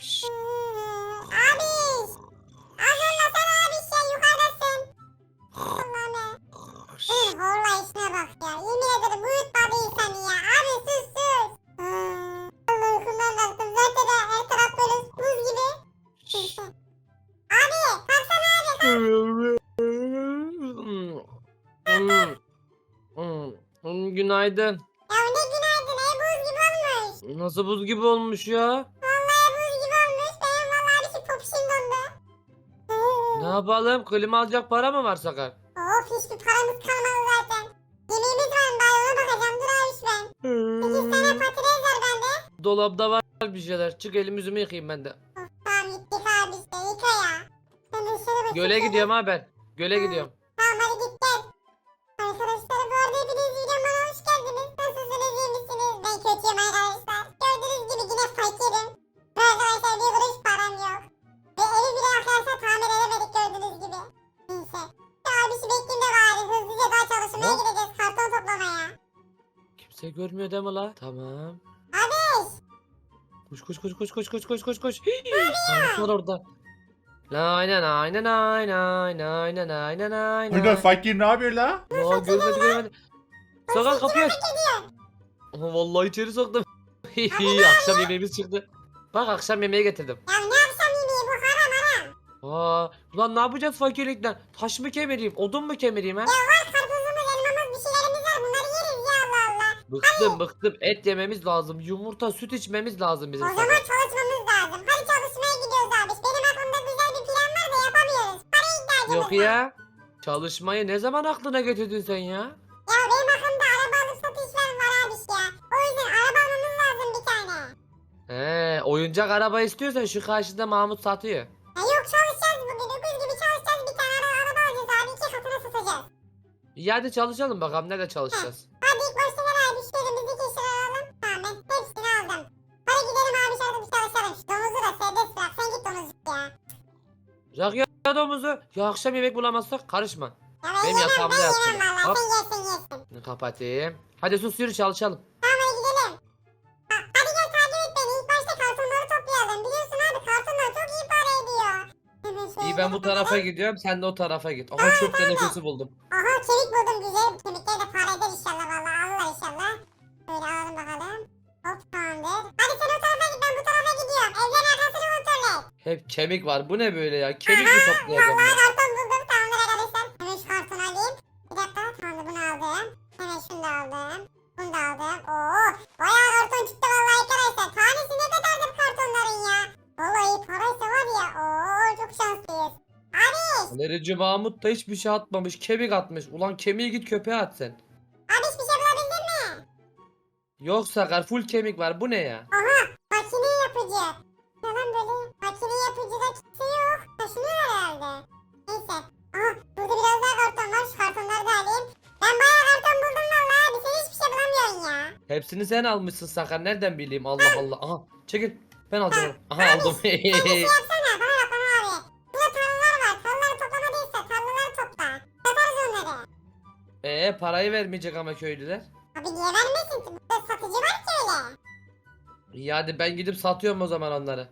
Şşş. Abi. Hazırlasana abi şey yukarıdasın. Allah'ım ya. Hı, Vallahi işine bak ya. Yemin ederim uyutmadı insanı ya. Abi sus sus. Hmm, Allah uykumdan kalktım. Zaten de her taraf böyle buz gibi. Abi kalksana abi. Günaydın. Ya ne günaydın ey buz gibi olmuş. Nasıl buz gibi olmuş ya? Yapalım? Klima alacak para mı var Sakar? Of hiçbir paramız kalmadı zaten. Yemeğimiz var mı? Bari ona bakacağım. Dur abi ben. 8 tane patates var bende. Dolapta var bir şeyler. Çık elimi yüzümü yıkayayım ben de. Of tamam gittik abi işte. Yıka ya. Ben bakayım. Göle gidiyorum ha ben. Göle gidiyorum. Kimse görmüyor değil mi la? Tamam. Abi. Koş koş koş koş koş koş koş koş koş. Mahmut var orada. Aynen aynen aynen aynen aynen aynen. Burada fakir ne yapıyor la? Aa görmedi görmedi. Sakar kapıyı aç. Vallahi içeri soktum. akşam yemeğimiz çıktı. Bak akşam yemeği getirdim. Ya ne yapsam yemeği bu haram haram. Aa, ulan ne yapacağız fakirlikten? Taş mı kemireyim, odun mu kemireyim ha? Ya var Bıktım bıktım. Et yememiz lazım. Yumurta, süt içmemiz lazım bizim O zaman Sakar. çalışmamız lazım. Hadi çalışmaya gidiyoruz abi. Benim aklımda güzel bir plan var da yapamıyoruz. Paraya ihtiyacımız Yok var. ya. Çalışmayı ne zaman aklına getirdin sen ya? Ya benim aklımda araba alıp satışlar var abi ya. O yüzden araba almamız lazım bir tane. He, oyuncak araba istiyorsan şu karşıda Mahmut satıyor. Ya yok çalışacağız bugün. Öküz gibi çalışacağız. Bir tane ara- araba alacağız abi. iki katına satacağız. İyi hadi çalışalım bakalım nerede çalışacağız. Hadi ilk başta gel abi. Şu elimizdeki işleri alalım. Tamam ben hepsini aldım. Hadi gidelim abi şurada bir çalışalım. Şu domuzu da serbest bırak. Sen git domuzcuk ya. Bırak ya domuzu. Ya akşam yemek bulamazsak karışma. Ya ben Benim yemem yatağımda ben yatsın. yemem valla. Hop. Sen yersin yersin. Bunu kapatayım. Hadi sus yürü çalışalım. Tamam hadi gidelim. Ha, hadi gel takip et beni. İlk başta kartonları toplayalım. Biliyorsun abi kartonlar çok iyi para ediyor. Hemen şöyle İyi ben bu tarafa gidiyorum sen de o tarafa git. Aha çöp tenekesi buldum. Aha Hep kemik var. Bu ne böyle ya? Kemik mi toplayacağım Vallahi ben? karton buldum. Tamamdır arkadaşlar. Hemen şu kartonu alayım. Bir dakika. Tamamdır bunu aldım. Hemen şunu da aldım. Bunu da aldım. Oo, bayağı karton çıktı vallahi arkadaşlar. Tanesi ne kadardır kartonların ya? Vallahi paraysa var ya. Oo, çok şanslıyız. Abi, Galerici Mahmut da hiçbir şey atmamış. Kemik atmış. Ulan kemiği git köpeğe at sen. abi hiçbir şey bulabildin mi? Yok Sakar full kemik var. Bu ne ya? Aha, makine yapıcı. Yapıcıda kimse yok. Taşınıyor herhalde. Neyse. Aha, burada biraz daha karton var. Şu kartonları da alayım. Ben bayağı karton buldum vallahi abi. Sen hiçbir şey bulamıyorsun ya. Hepsini sen almışsın Sakar. Nereden bileyim? Allah Allah. Aha çekil. Ben alacağım. onu. Aha aldım. Sen bir şey yapsana. Bana bak bana abi. Burada tarlalar var. Tarlaları toplamadıysa tarlaları topla. Satarız onları. Ee parayı vermeyecek ama köylüler. Abi niye vermesin ki? Burada satıcı var ki öyle. İyi hadi ben gidip satıyorum o zaman onları.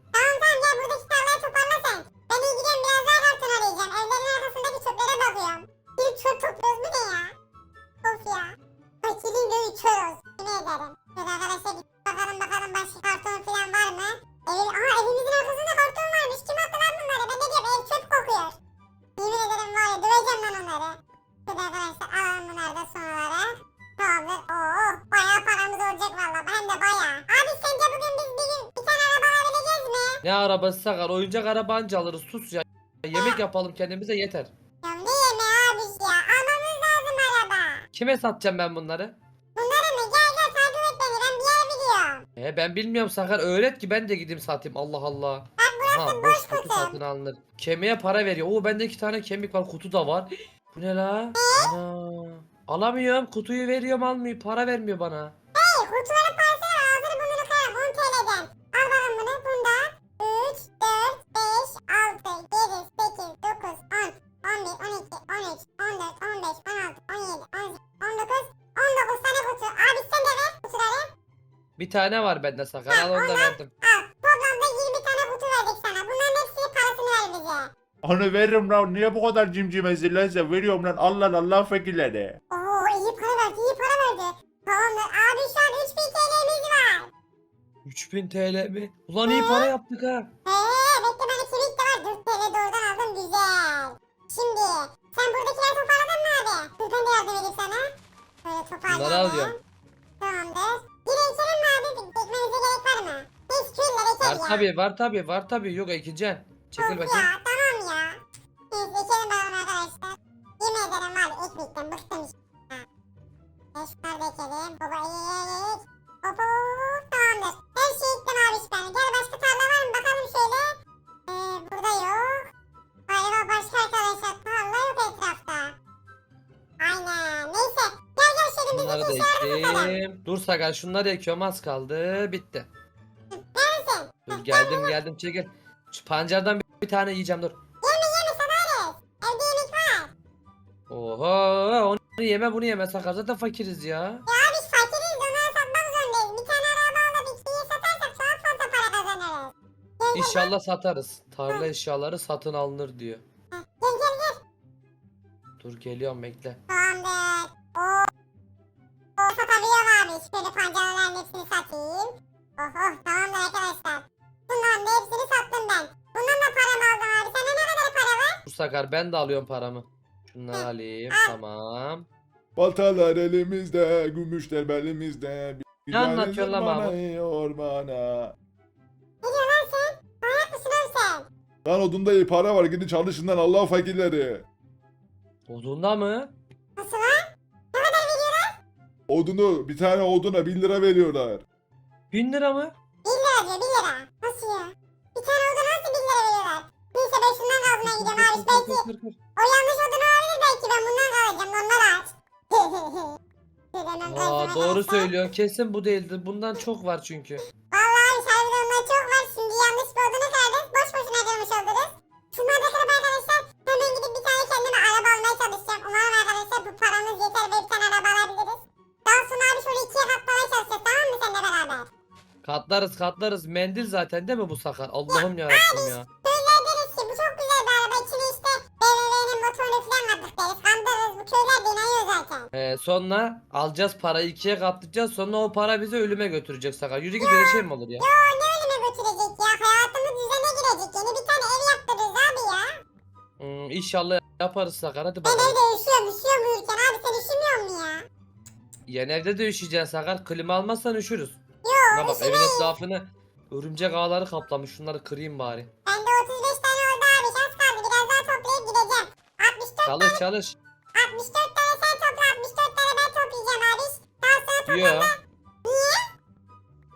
Ne arabası Sakar? Oyuncak araba anca alırız. Sus ya. Yemek yapalım kendimize yeter. Ya ne yemeği abi ya? Almamız lazım araba. Kime satacağım ben bunları? Bunları mı? Gel gel takip et beni. Ben bir yer biliyorum. Ee, ben bilmiyorum Sakar. Öğret ki ben de gideyim satayım. Allah Allah. Bak burası Ha boş boş kutu kutu. satın alınır. Kemiğe para veriyor. Oo bende iki tane kemik var. Kutu da var. Bu ne la? Ana. Alamıyorum. Kutuyu veriyorum almıyor. Para vermiyor bana. Hey kutuların parası Bir tane var bende Sakar. Al onu da verdim. Al. Toplamda 20 tane kutu Onu veririm lan. Niye bu kadar cimcimesin lan sen? Veriyorum lan. Allah Allah fakirleri. Oo iyi para verdi iyi para verdi. Tamamdır abi şu an 3000 TL'miz var. 3000 TL mi? Ulan iyi para yaptık ha. Eee bekle bende kemik de var 4 TL doğrudan aldım güzel. Şimdi sen buradakileri toparladın mı abi? Dur ben de yardım edeyim sana. Böyle toparlayalım. Bunları alıyorum. Tamamdır. Mi abi? Ekmemize gerek var mı? Biz küller eker Var ya. tabi var tabi var tabi yok ekeceksin. Çekil Of bakayım. ya tamam ya. Neyse ekelim bakalım arkadaşlar. Yemin ederim var ya, ekmekten bıktım işte. Ha. Ekelim. Baba ek. Hop hop tamamdır. Her şey ektim abi işte ben. Gel başka tarla var mı bakalım şöyle. Ee, burada yok. Galiba başka arkadaşlar tarla yok etrafta. Bunları da ekeyim. Dur Sakar şunları ekiyorum az kaldı. Bitti. Neredesin? Dur geldim geldim çekil. Şu pancardan bir, bir tane yiyeceğim dur. Yeme yeme Sadaret. Evde yemek var. Oho onu yeme bunu yeme Sakar zaten fakiriz ya. Ya biz fakiriz onları satmak zorundayız. Bir tane araba alıp ikiye satarsak çok fazla para kazanırız. Gel İnşallah satarız. Tarla eşyaları satın alınır diyor. gel gel gel. Dur geliyorum bekle. Tamamdır. Satabiliyorum abi. Şöyle pancarların hepsini satayım. Oh oh tamamdır arkadaşlar. Bunların da hepsini sattım ben. Bundan da paramı aldım abi. Sende ne kadar para var? Dur Sakar ben de alıyorum paramı. Şunları alayım tamam. Baltalar elimizde, gümüşler belimizde. Bir Ne anlatıyorsun lan bana, Mahmut? Ormana. Ne diyorsun lan sen? Manyak mısın oğlum sen? Lan odunda iyi para var. Gidin çalışın lan Allah fakirleri. Odunda mı? Odunu, bir tane oduna 1 lira veriyorlar. 1000 lira mı? 1 lira diyor 1 lira. Nasıl ya? Bir tane odun nasıl 1 lira veriyorlar? Neyse ben şundan kazmaya gidiyorum abi. Belki o yanlış odun olabilir belki ben bundan kalacağım. Onlar aç. Aa doğru söylüyor. Kesin bu değildir. Bundan çok var çünkü. Vallahi şarjda onlar çok var. Şimdi yanlış bir odunu kırdık. Boş boşuna kırmış oluruz. Şunları da kırıp arkadaşlar hemen gidip bir tane kendime araba almaya çalışacağım. Umarım arkadaşlar bu paramız yeter ve bir tane araba alabiliriz. Daha sonra abi şöyle ikiye katlamaya çalışacağız tamam mı seninle beraber? Katlarız katlarız. Mendil zaten değil mi bu Sakar? Allah'ım yarabbim ya. Böyle deriz ki bu çok güzel bir araba. İçine işte BMW'nin motorunu falan kattık deriz. Kandırırız bu köyler de inanıyor zaten. Ee, sonra alacağız parayı ikiye katlayacağız. Sonra o para bizi ölüme götürecek Sakar. Yürü git öyle şey mi olur ya? Yo ne ölüme götürecek ya? Hayatımız düzene girecek. Yeni bir tane ev yaptırırız abi ya. Hmm, inşallah yaparız Sakar. Hadi Ben bakalım. evde üşüyorum üşüyorum uyurken abi sen üşümüyor musun ya? Yeni evde de üşüyeceksin Sakar. Klima almazsan üşürüz. Yo Buna bak evin etrafını örümcek ağları kaplamış. Şunları kırayım bari. Bende 35 tane oldu abi. Şans kaldı. Biraz daha toplayıp gideceğim. 64, Çalış çalış. 64 tane sen topla. 64 tane ben toplayacağım abi. Daha sonra. Yo.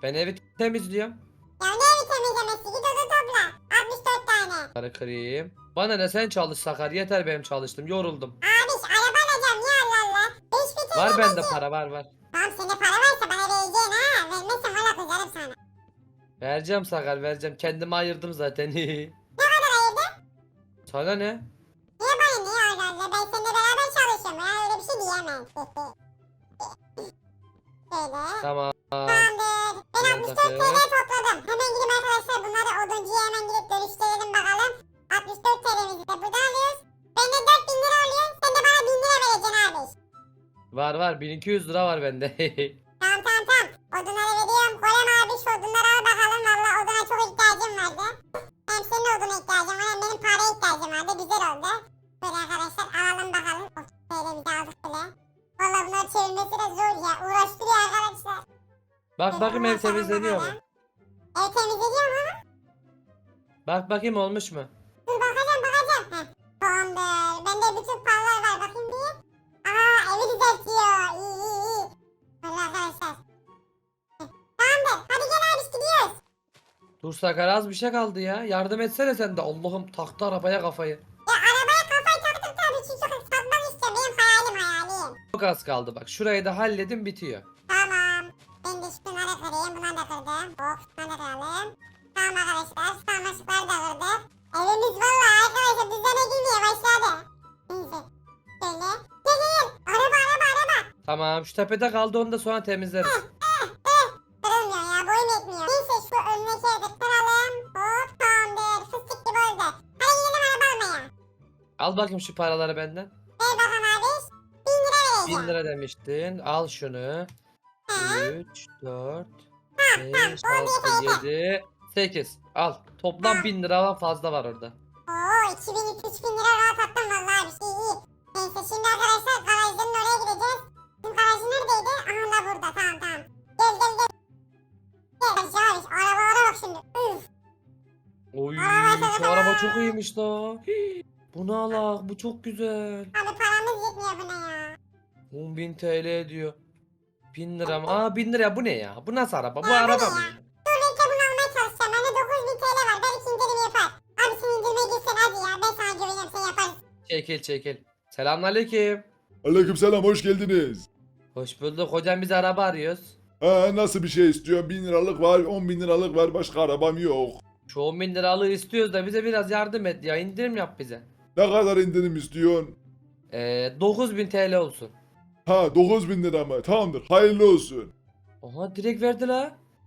Ben evi temizliyorum. Ya ne evi temizlemesi? Git onu topla. 64 tane. Bunları kırayım. Bana ne sen çalış Sakar. Yeter benim çalıştım. Yoruldum. Abi araba alacağım ya Allah Allah. 5 bir Var bende para var var. Tamam sende para varsa bana vereceksin ha. Vermezsen valla kızarım sana. Vereceğim Sakar vereceğim. Kendime ayırdım zaten. Ne kadar ayırdın? Sana ne? Niye bana niye Allah Allah? Ben seninle beraber çalışıyorum ya. Öyle bir şey diyemem. Şöyle. Tamam. Tamamdır. Ben Biraz 64 bakayım. TL topladım. Hemen gidip arkadaşlar bunları oduncuya hemen gidip dönüştürelim bakalım. 64 TL'mizi de buradan alıyoruz. Bende 4000 lira oluyor. Sen de bana 1000 lira vereceksin abi. Var var 1200 lira var bende. Tamam tamam tamam. Odunları veriyorum. Koyam abi şu odunları al bakalım. Valla oduna çok ihtiyacım vardı. Hem senin oduna ihtiyacım var hem benim paraya ihtiyacım vardı. Güzel oldu. Böyle arkadaşlar alalım bakalım. 30 TL'mizi aldık bile. Valla bunları çevirmesi de zor ya. Uğraştırıyor arkadaşlar. Bak bakayım ev temizleniyor mu? Ev temizleniyor mu? Bak bakayım olmuş mu? Dur bakacağım bakacağım. Heh. Tamamdır. Bende bütün paralar var. Bakayım bir. Aa evi düzeltiyor. İyi iyi iyi. Böyle arkadaşlar. Tamamdır. Hadi gel abi gidiyoruz. Dur Sakar az bir şey kaldı ya. Yardım etsene sen de. Allah'ım taktı arabaya kafayı. Ya arabaya kafayı taktım tabii çünkü satmak istiyorum. Benim hayalim hayalim. Çok az kaldı bak. Şurayı da halledin bitiyor. Tamam. Ben de şunları kırayım. Bunları da kırdım. Hop şunları da kıralım. Tamam arkadaşlar. Sarmaşıkları da kırdık. Evimiz valla arkadaşlar düzene girmeye başladı. Neyse. Şöyle. Gel gel. Araba araba araba. Tamam şu tepede kaldı onu da sonra temizleriz. Kırılmıyor ya boyum yetmiyor. Neyse şu önündeki evde kıralım. Hop tamamdır. Fıstık gibi oldu. Hadi gidelim araba almaya. Al bakayım şu paraları benden. Ver bakalım abi. 1000 lira 1000 vereceğim. lira demiştin. Al şunu. He. 3, 4, Tamam 5, tamam. Oldu yeter 6, yeter. 7, 8. Al. Toplam 1000 liradan fazla var orada. Oo 2000-3000 lira rahat attım vallahi bir şey iyi. Neyse şimdi arkadaşlar garajların oraya gideceğiz. Bizim garajı neredeydi? Aha da burada tamam tamam. Gel gel gel. Gel abi arabalara bak şimdi. Üf. Oy Aa, şu araba çok iyiymiş la. Hii, Bunu al bu çok güzel. Abi paramız yetmiyor buna ya. 10.000 TL ediyor. 1000 lira mı? Aa 1000 lira bu ne ya? Bu nasıl araba? Bu Ya, bu araba ne mı? ya? Dur bekle bunu almaya çalışacağım. Bende 9000 TL var. Belki indirim yapar. Abi sen indirime gitsin hadi ya. Ben sana güveniyorum sen yaparsın. Çekil çekil. Selamünaleyküm. Aleykümselam hoş geldiniz. Hoş bulduk. Hocam biz araba arıyoruz. Ha, nasıl bir şey istiyorsun? 1000 liralık var, 10 bin liralık var, başka arabam yok. Şu 10 bin liralığı istiyoruz da bize biraz yardım et ya. indirim yap bize. Ne kadar indirim istiyorsun? Ee, 9000 TL olsun. Ha 9 bin lira mı? Tamamdır, hayırlı olsun. Oha direkt verdi la.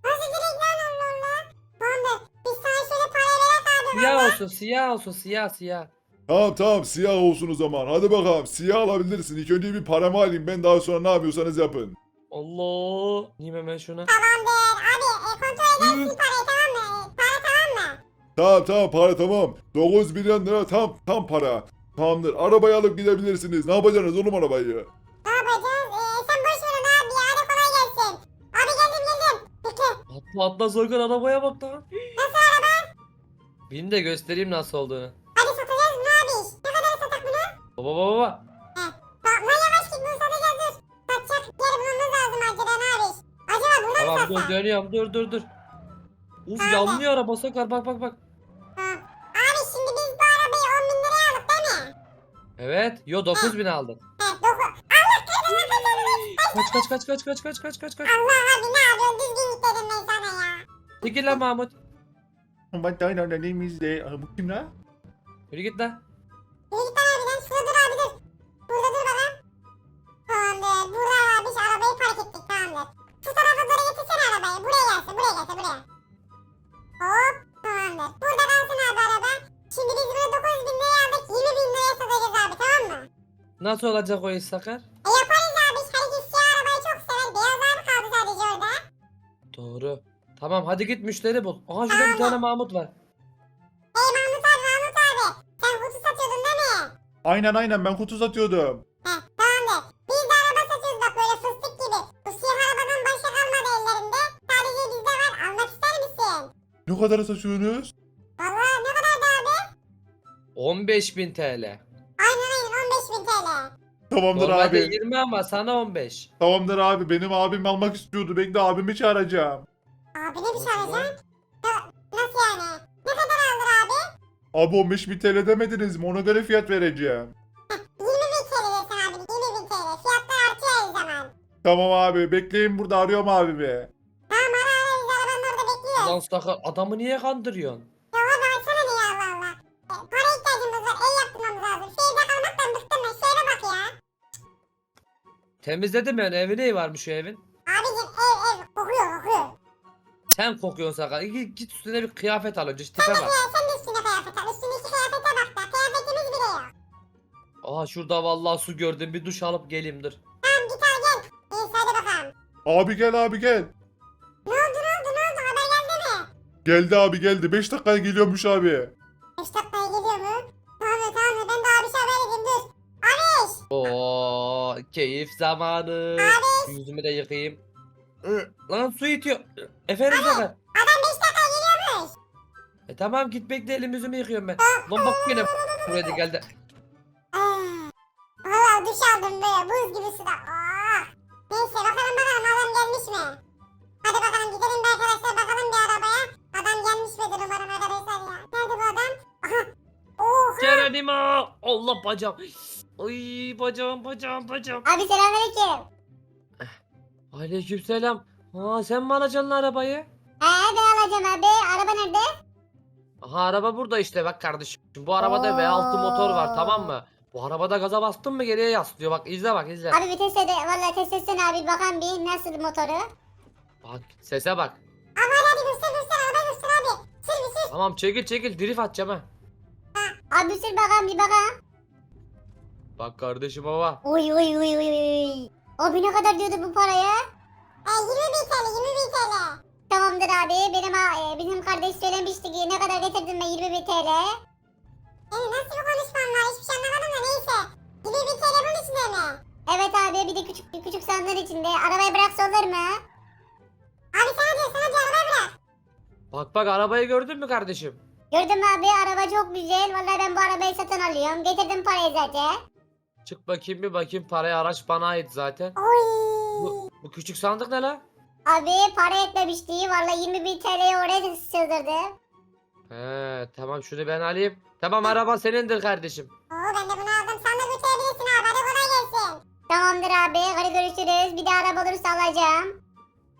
Nasıl direkt lan Allah Allah. Tamamdır. Biz sana şöyle para verek abi. Siyah olsun siyah olsun siyah siyah. Tamam tamam, siyah olsun o zaman. Hadi bakalım, siyah alabilirsin. İlk önce bir paramı alayım, ben daha sonra ne yapıyorsanız yapın. Allah. Neyim hemen şuna. Tamamdır. Abi e, kontrol edersin parayı tamam mı? E, para tamam mı? Tamam tamam, para tamam. 9 milyon lira tam, tam para. Tamamdır, arabayı alıp gidebilirsiniz. Ne yapacaksınız oğlum arabayı? Ne yapacağız? E, sen boş ver onu abi. Hadi kolay gelsin. Abi geldim geldim. Bekle. Atla atla soygun arabaya bak lan. Nasıl araba? Bin de göstereyim nasıl olduğunu. Hadi satacağız bunu abi. Ne kadar satak bunu? Baba baba baba. Bak lan yavaş git bunu satacağız dur. Satacak yer bulmamız lazım acilen abi. Acaba buna mı Tamam dur dönüyorum dur dur dur. Uf yanlıyor araba sakar bak bak bak. Tamam. Abi şimdi biz bu arabayı 10 bin liraya aldık değil mi? Evet. Yo 9000 aldın. Evet 9. Allah kahretsin kaç Kaç kaç kaç kaç kaç kaç kaç kaç kaç. Allah abi ne yapıyorsun düzgün git dedim ben sana ya. Çekil lan Mahmut. Ama da da da neyimizde? Aa, Bu kim lan? Yürü git lan. Yürü git lan abi lan şurada dur abi dur. Burada dur bakalım. Tamamdır. Burada abi şu arabayı park ettik tamamdır. Şu tarafa doğru getirsene arabayı. Buraya gelsin buraya gelsin buraya. Hop tamamdır. Burada kalsın abi araba. Şimdi biz bunu 9 bin liraya aldık. 20 bin liraya satacağız abi tamam mı? Nasıl olacak o iş sakar? E yaparız abi. Herkes siyah arabayı çok sever. Beyaz abi kaldı sadece orada. Doğru. Tamam hadi git müşteri bul. Aha şurada bir tane Mahmut var. Aynen aynen ben kutu satıyordum. Heh tamamdır. Biz de araba satıyoruz bak böyle fıstık gibi. Bu siyah arabadan başka kalmadı ellerinde. Sadece bizde var. Almak ister misin? Ne kadar satıyorsunuz? Vallahi ne kadardı abi? 15.000 TL. Aynen aynen 15 bin TL. Tamamdır Normalde abi. 20 ama sana 15. Tamamdır abi. Benim abim almak istiyordu. Bekle abimi çağıracağım. Abi ne bir şey abi? Abi 15 bin TL demediniz mi? Ona göre fiyat vereceğim. 20 bin TL desin abi. 20 bin TL. Fiyatlar artıyor her zaman. Tamam abi. Bekleyin burada arıyorum abimi. Tamam ara ara biz arabanın orada bekliyoruz. Lan sakar adamı niye kandırıyorsun? Ya abi açsana ne ya Allah Allah. E, para ihtiyacımız var. Ev yaptırmamız lazım. Şehirde kalmaktan bıktım ben. Şehre bak ya. Temizledim yani evi ne var şu evin? Abicim ev ev kokuyor kokuyor. Sen kokuyorsun sakar. Git, git üstüne bir kıyafet al önce. Tipe bak. ya, Aa şurada vallahi su gördüm. Bir duş alıp geleyim dur. Tamam git al gel. Neyse hadi bakalım. Abi gel abi gel. Ne oldu ne oldu ne oldu haber geldi mi? Geldi abi geldi. 5 dakikaya geliyormuş abi. 5 dakikaya geliyor mu? Tamam tamam ben daha bir şey haber edeyim dur. Abiş. Oo keyif zamanı. Abiş. Yüzümü de yıkayayım. Hı, Lan su itiyor. Efendim sakar. Adam 5 dakikaya geliyormuş. E tamam git bekle elimi yüzümü yıkıyorum ben. Lan bak yine buraya da geldi. Duş aldım böyle buz gibi suda. Ah. Neyse bakalım bakalım adam gelmiş mi? Hadi bakalım gidelim bir arkadaşlar bakalım bir arabaya. Adam gelmiş midir umarım arkadaşlar ya. Nerede bu adam? Aha. Oha. Geronimo. Allah bacağım. Ay bacağım bacağım bacağım. Abi selamünaleyküm. Aleykümselam. Aa sen mi alacaksın arabayı? He ben alacağım abi. Araba nerede? Aha araba burada işte bak kardeşim. Bu arabada V6 motor var tamam mı? Bu arabada gaza bastın mı geriye yaslıyor. Bak izle bak izle. Abi bir test ede. Valla test etsene abi bakalım bir nasıl motoru. Bak sese bak. Abi hadi göster göster araba göster abi. Sür bir sür. Tamam çekil çekil drift atacağım ha. Abi sür bakalım bir bakalım. Bak kardeşim baba. Oy oy oy oy oy. Abi ne kadar diyordu bu paraya? E, 20 bin TL 20 bin TL. Tamamdır abi. Benim e, bizim kardeş söylemişti ki ne kadar getirdim ben 20 bin TL. Yani nasıl bir konuşman var hiçbir şey anlamadım da neyse. 20 bin TL bunun içinde mi? Evet abi bir de küçük bir küçük sandığın içinde. Arabayı bıraksa olur mu? Abi sana diyor sana diyor araba bırak. Bak bak arabayı gördün mü kardeşim? Gördüm abi araba çok güzel. Vallahi ben bu arabayı satın alıyorum. Getirdim parayı zaten. Çık bakayım bir bakayım paraya araç bana ait zaten. Oy. Bu, bu küçük sandık ne la? Abi para etmemişti. Vallahi 20 bin TL'yi oraya sığdırdı. He tamam şunu ben alayım. Tamam araba senindir kardeşim. Oo ben de bunu aldım sen de götürebilirsin abi hadi kolay gelsin. Tamamdır abi. Hadi görüşürüz. Bir de araba olursa alacağım.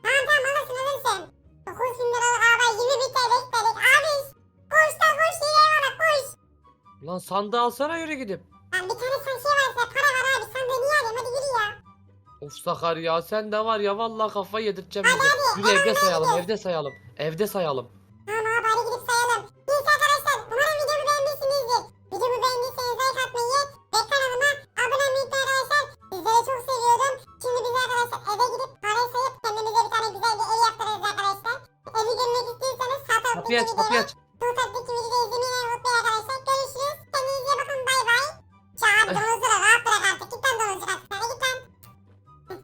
Tamam tamam alırsın alırsın. 9 bin liralık araba 20 bin TL istedik. Abi koş da koş yere bak koş. Lan sandığı alsana yürü gidip. Lan bir tane sen şey varsa para var abi sen de niye alayım hadi yürü ya. Of Sakar ya sen de var ya vallahi kafayı yedirteceğim Hadi, bize. hadi, Yürü evde hadi, sayalım evde sayalım. Evde sayalım. Kapıyı aç kapıyı aç. sol taraftaki videoda izlemeyi unutmayın arkadaşlar. Görüşürüz. Kendinize iyi bakın bay bay. Şu an domuzu da rahat bırak artık. Git lan domuzcuk artık. Hadi git lan.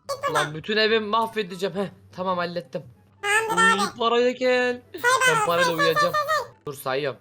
Git buradan. Lan bütün evimi mahvedeceğim. Heh tamam hallettim. Tamamdır abi. Uy paraya gel. Say Ben bana. parayla say, say, uyuyacağım. say, say. Dur sayıyorum.